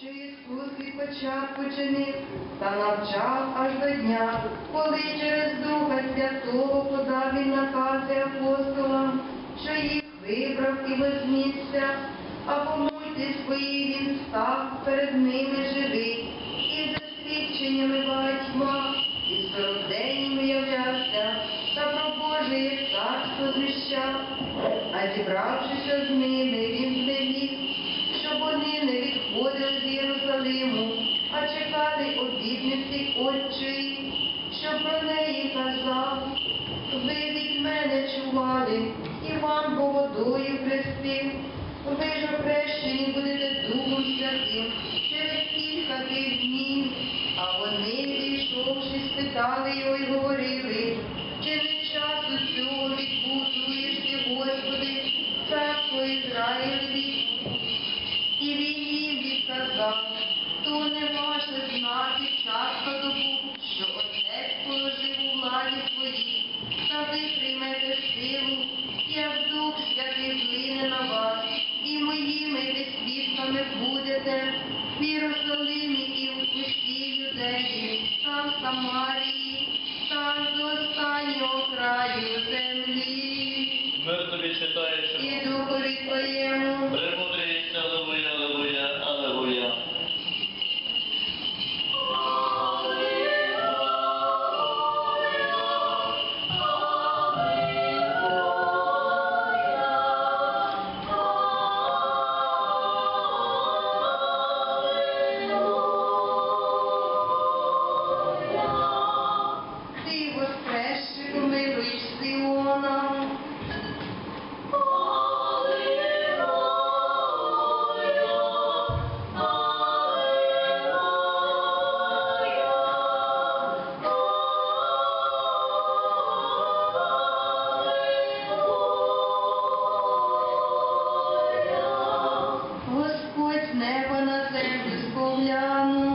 Чи іскусний початку чинив та навчав аж до дня, коли через Духа Святого подав він накази апостолам, що їх вибрав і возмісся, а по муті він став перед ними живий. Чували і вам водою хрести, Ви ж охрещені будете Духом Святим через кілька тих днів, а вони, зійшовши, спитали його. Мир тобі читаєш. І духові твоєму. Прибуди землю сповляну.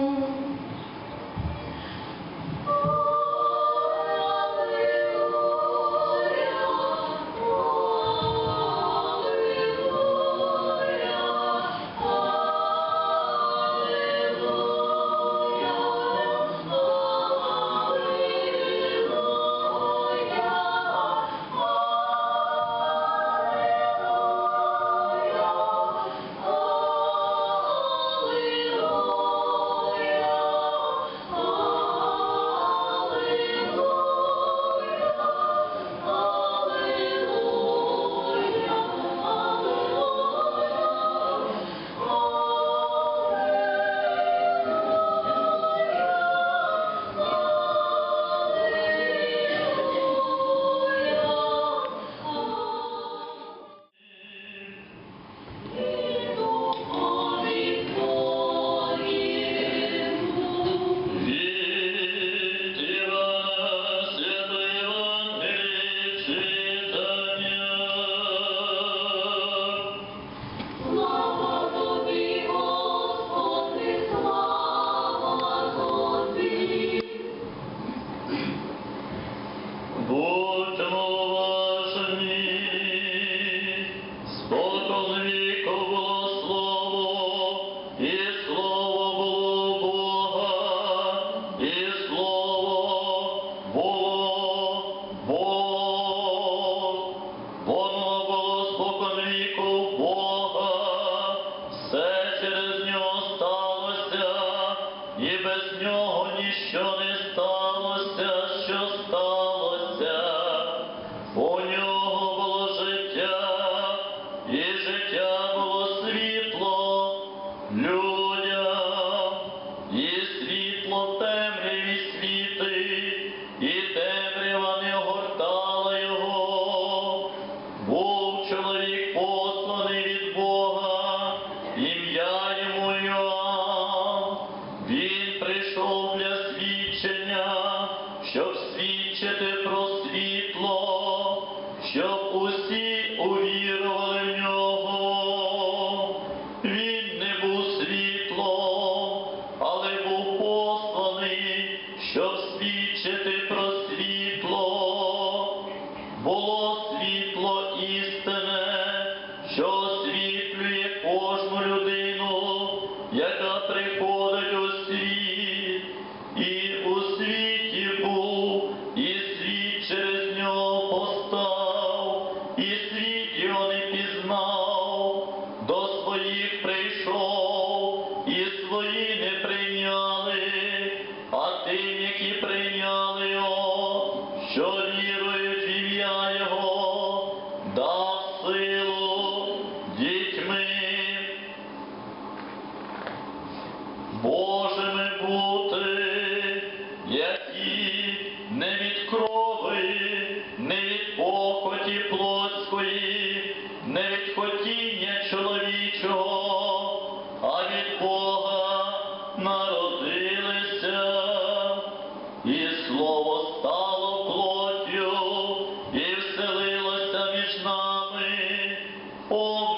все через нього сталося, і без нього ніщо не сталося, що сталося. У нього було життя, і життя було світло. Just що вірують ім'я Його, дав силу дітьми. Божими бути, які не від крови, не від похоті плотської, не від хотіння чоловіка. Krishna, O